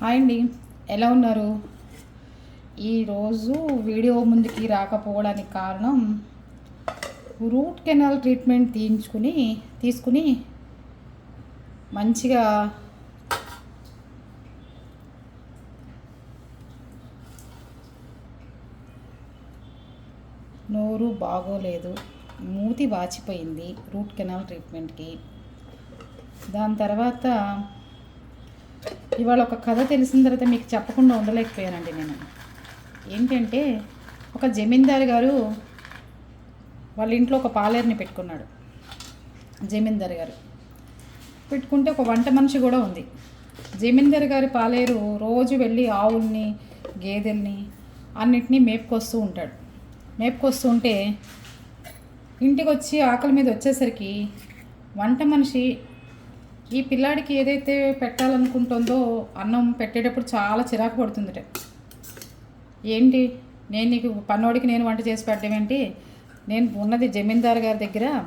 Hi అండి. ఎలా ఉన్నారు? ఈరోజు వీడియో ముందుకి రాకపోవడానికి కారణం రూట్ కెనాల్ ట్రీట్మెంట్ తీయించుకుని తీసుకుని మంచిగా నోరు బాగోలేదు మూతి వాచిపోయింది రూట్ కెనాల్ ట్రీట్మెంట్కి. దాని తర్వాత ఇవాళ ఒక కథ తెలిసిన తర్వాత మీకు చెప్పకుండా ఉండలేకపోయానండి నేను. ఏంటంటే ఒక జమీందారు గారు వాళ్ళ ఇంట్లో ఒక పాలేరుని పెట్టుకున్నాడు. జమీందారు గారు. పెట్టుకుంటే ఒక వంట మనిషి కూడా ఉంది. జమీందారు గారి పాలేరు రోజు వెళ్ళి ఆవుల్ని గేదెల్ని అన్నిటినీ మేపుకొస్తూ ఉంటాడు. మేపుకొస్తూ ఉంటే ఇంటికి వచ్చి ఆకలి మీద వచ్చేసరికి వంట మనిషి ఈ పిల్లాడికి ఏదైతే పెట్టాలనుకుంటుందో అన్నం పెట్టేటప్పుడు చాలా చిరాకు పడుతుందిట. ఏంటి? నేను నీకు పన్నోడికి నేను వంట చేసి పెట్టడం ఏంటి? నేను ఉన్నది జమీందారు గారి దగ్గర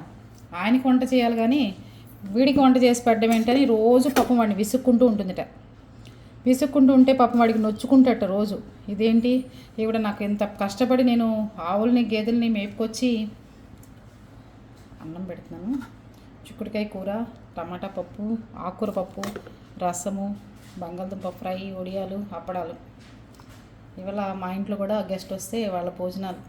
ఆయనకి వంట చేయాలి కానీ వీడికి వంట చేసి పెట్టడం ఏంటని రోజు పాపం వాడిని విసుక్కుంటూ ఉంటుందిట. విసుక్కుంటూ ఉంటే పాపం వాడికి నొచ్చుకుంటట రోజు. ఇదేంటి? ఈవిడ నాకు ఎంత కష్టపడి నేను ఆవుల్ని గేదెల్ని మేపుకొచ్చి అన్నం పెడుతున్నాను. చిక్కుడుకాయ కూర టమాటా పప్పు ఆకుకూర పప్పు రసము బంగాళదుంప ఫ్రై ఒడియాలు అప్పడాలు. ఇవాళ మా ఇంట్లో కూడా గెస్ట్ వస్తే వాళ్ళ భోజనాలు.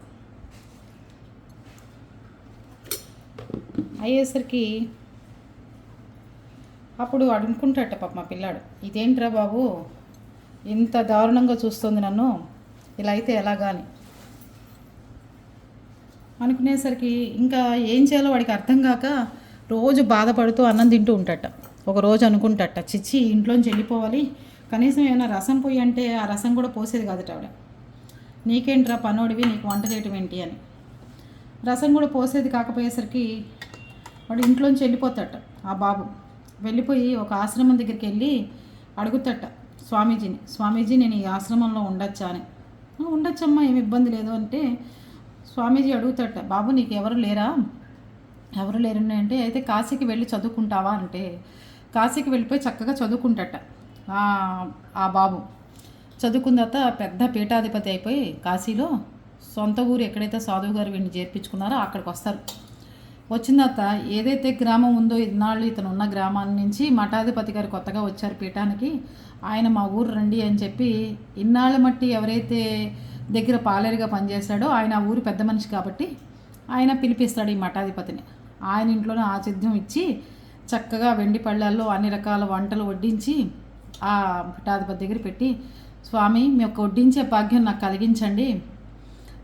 అయ్యేసరికి అప్పుడు అడుగుకుంటాట పాప మా పిల్లాడు ఇదేంట్రా బాబు? ఇంత దారుణంగా చూస్తుంది నన్ను. ఇలా అయితే ఎలా కానీ అనుకునేసరికి ఇంకా ఏం చేయాలో వాడికి అర్థం కాక రోజు బాధపడుతూ అన్నం తింటూ ఉంటాట. ఒక రోజు అనుకుంటాట చిచ్చి ఇంట్లోంచి వెళ్ళిపోవాలి. కనీసం ఏమైనా రసం పోయి అంటే ఆ రసం కూడా పోసేది కాదట ఆవిడ నీకేంట్రా పనోడివి నీకు వంట చేయటం ఏంటి అని. రసం కూడా పోసేది కాకపోయేసరికి వాడు ఇంట్లోంచి వెళ్ళిపోతాట ఆ బాబు. వెళ్ళిపోయి ఒక ఆశ్రమం దగ్గరికి వెళ్ళి అడుగుతాట స్వామీజీని స్వామీజీ నేను ఈ ఆశ్రమంలో ఉండొచ్చా అని. ఉండొచ్చమ్మా ఏమి ఇబ్బంది లేదు. అంటే స్వామీజీ అడుగుతాట బాబు నీకు ఎవరు లేరా? ఎవరు లేరు అంటే అయితే కాశీకి వెళ్ళి చదువుకుంటావా? అంటే కాశీకి వెళ్ళిపోయి చక్కగా చదువుకుంటట. ఆ- బాబు. చదువుకున్న తర్వాత పెద్ద పీఠాధిపతి అయిపోయి కాశీలో సొంత ఊరు ఎక్కడైతే సాధువు గారు వీడిని చేర్పించుకున్నారో అక్కడికి వస్తారు. వచ్చిన తర్వాత ఏదైతే గ్రామం ఉందో ఇన్నాళ్ళు ఇతను ఉన్న గ్రామాన్ని నుంచి మఠాధిపతి గారు కొత్తగా వచ్చారు పీఠానికి ఆయన మా ఊరు రండి అని చెప్పి ఇన్నాళ్ళ మట్టి ఎవరైతే దగ్గర పాలేరుగా పనిచేశాడో ఆయన ఆ ఊరు పెద్ద మనిషి కాబట్టి ఆయన పిలిపిస్తాడు ఈ మఠాధిపతిని. ఆయన ఇంట్లోనే ఆతిథ్యం ఇచ్చి చక్కగా వెండి పళ్ళాల్లో అన్ని రకాల వంటలు వడ్డించి ఆ పీఠాధిపతి దగ్గర పెట్టి స్వామి మీ యొక్క వడ్డించే భాగ్యం నాకు కలిగించండి.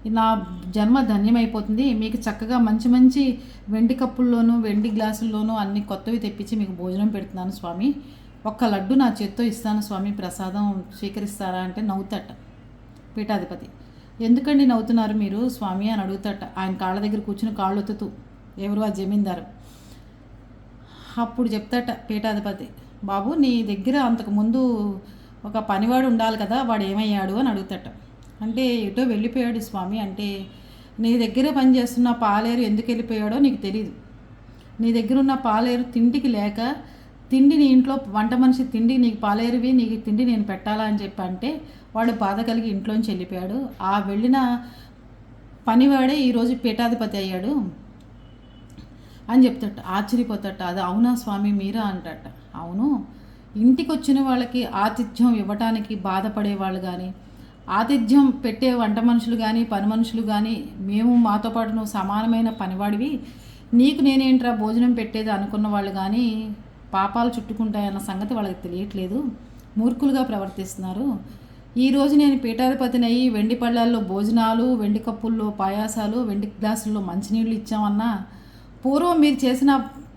నా జన్మ ధన్యమైపోతుంది. మీకు చక్కగా మంచి మంచి వెండి కప్పుల్లోనూ వెండి గ్లాసుల్లోనూ అన్ని కొత్తవి తెప్పించి మీకు భోజనం పెడుతున్నాను స్వామి. ఒక్క లడ్డు నా చేత్తో ఇస్తాను స్వామి. ప్రసాదం స్వీకరిస్తారా? అంటే నవ్వుతట పీఠాధిపతి. ఎందుకండి నవ్వుతున్నారు మీరు స్వామి? అని అడుగుతట. ఆయన కాళ్ళ దగ్గర కూర్చుని కాళ్ళు ఒత్తుతూ ఎవరు ఆ జమీందారు? అప్పుడు చెప్తాట పీఠాధిపతి బాబు నీ దగ్గర అంతకుముందు ఒక పనివాడు ఉండాలి కదా వాడు ఏమయ్యాడు? అని అడుగుతాట. అంటే ఎటో వెళ్ళిపోయాడు స్వామి అంటే నీ దగ్గర పనిచేస్తున్న పాలేరు ఎందుకు వెళ్ళిపోయాడో నీకు తెలియదు నీ దగ్గర ఉన్న పాలేరు తిండికి లేక తిండి నీ ఇంట్లో వంట మనిషి తిండి నీకు పాలేరువి నీకు తిండి నేను పెట్టాలా అని చెప్పి అంటే వాడు బాధ కలిగి ఇంట్లోంచి వెళ్ళిపోయాడు. ఆ వెళ్ళిన పనివాడే ఈరోజు పీఠాధిపతి అయ్యాడు. అని చెప్తాట ఆశ్చర్యపోతాట అది అవునా స్వామి మీరా? అంటట. అవును. ఇంటికి వచ్చిన వాళ్ళకి ఆతిథ్యం ఇవ్వటానికి బాధపడే వాళ్ళు కానీ ఆతిథ్యం పెట్టే వంట మనుషులు కానీ పని మనుషులు కానీ మేము మాతో పాటు నువ్వు సమానమైన పనివాడివి. నీకు నేనేంట్రా భోజనం పెట్టేది అనుకున్న వాళ్ళు కానీ పాపాలు చుట్టుకుంటాయన్న సంగతి వాళ్ళకి తెలియట్లేదు. మూర్ఖులుగా ప్రవర్తిస్తున్నారు. ఈరోజు నేను పీఠాధిపతినయ్యి వెండి పళ్ళాల్లో భోజనాలు వెండి కప్పుల్లో పాయాసాలు వెండి గ్లాసుల్లో మంచినీళ్ళు ఇచ్చామన్నా పూర్వం మీరు చేసిన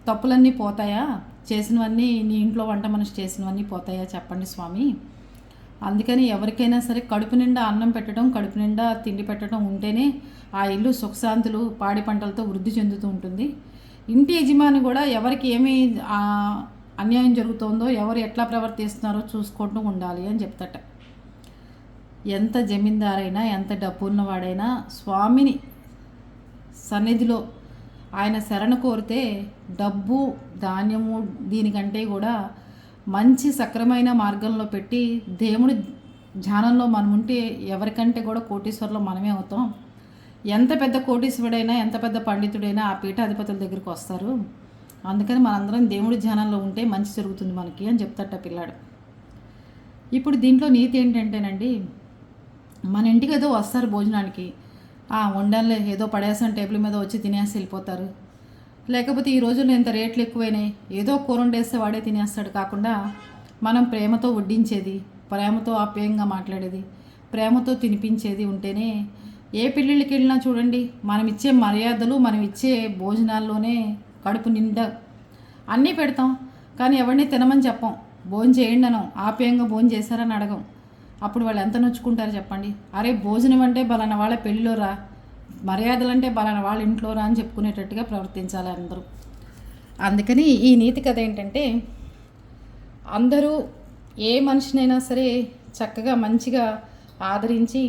తప్పులన్నీ పోతాయా? చేసినవన్నీ నీ ఇంట్లో వంట మనిషి చేసినవన్నీ పోతాయా చెప్పండి స్వామి. అందుకని ఎవరికైనా సరే కడుపు నిండా అన్నం పెట్టడం కడుపు నిండా తిండి పెట్టడం ఉంటేనే ఆ ఇల్లు సుఖశాంతులు పాడి పంటలతో వృద్ధి చెందుతూ ఉంటుంది. ఇంటి యజమాని కూడా ఎవరికి ఏమి అన్యాయం జరుగుతుందో ఎవరు ఎట్లా ప్రవర్తిస్తున్నారో చూసుకుంటూ ఉండాలి అని చెప్తట. ఎంత జమీందారైనా ఎంత డబ్బు ఉన్నవాడైనా స్వామిని సన్నిధిలో ఆయన శరణ కోరితే డబ్బు ధాన్యము దీనికంటే కూడా మంచి సక్రమైన మార్గంలో పెట్టి దేవుడి ధ్యానంలో మనం ఉంటే ఎవరికంటే కూడా కోటీశ్వరులు మనమే అవుతాం. ఎంత పెద్ద కోటీశ్వరుడైనా ఎంత పెద్ద పండితుడైనా ఆ పీఠాధిపతుల దగ్గరికి వస్తారు. అందుకని మనందరం దేవుడి ధ్యానంలో ఉంటే మంచి జరుగుతుంది మనకి అని చెప్తాట పిల్లాడు. ఇప్పుడు దీంట్లో నీతి ఏంటంటేనండి మన ఇంటికి ఏదో వస్తారు భోజనానికి. ఆ వండాలే ఏదో పడేసాను టేబుల్ మీద వచ్చి తినేసి వెళ్ళిపోతారు. లేకపోతే ఈ రోజుల్లో ఇంత రేట్లు ఎక్కువైనాయి. ఏదో కూర వండేస్తే వాడే తినేస్తాడు కాకుండా మనం ప్రేమతో వడ్డించేది ప్రేమతో ఆప్యాయంగా మాట్లాడేది ప్రేమతో తినిపించేది ఉంటేనే ఏ పెళ్ళిళ్ళకి వెళ్ళినా చూడండి మనం ఇచ్చే మర్యాదలు మనం ఇచ్చే భోజనాల్లోనే కడుపు నిండా అన్నీ పెడతాం. కానీ ఎవరిని తినమని చెప్పం. భోజనం చేయండి అనం ఆప్యాయంగా భోజనం చేశారని అడగం. అప్పుడు వాళ్ళు ఎంత నొచ్చుకుంటారు చెప్పండి? అరే భోజనం అంటే బలానా వాళ్ళ పెళ్ళిలో రా మర్యాదలు అంటే బలానా వాళ్ళ ఇంట్లో రా అని చెప్పుకునేటట్టుగా ప్రవర్తించాలి అందరూ. అందుకని ఈ నీతి కథ ఏంటంటే అందరూ ఏ మనిషినైనా సరే చక్కగా మంచిగా ఆదరించి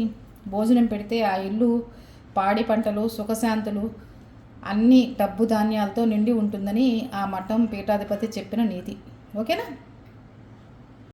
భోజనం పెడితే ఆ ఇల్లు పాడి పంటలు సుఖశాంతులు అన్ని డబ్బు ధాన్యాలతో నిండి ఉంటుందని ఆ మఠం పీఠాధిపతి చెప్పిన నీతి. ఓకేనా?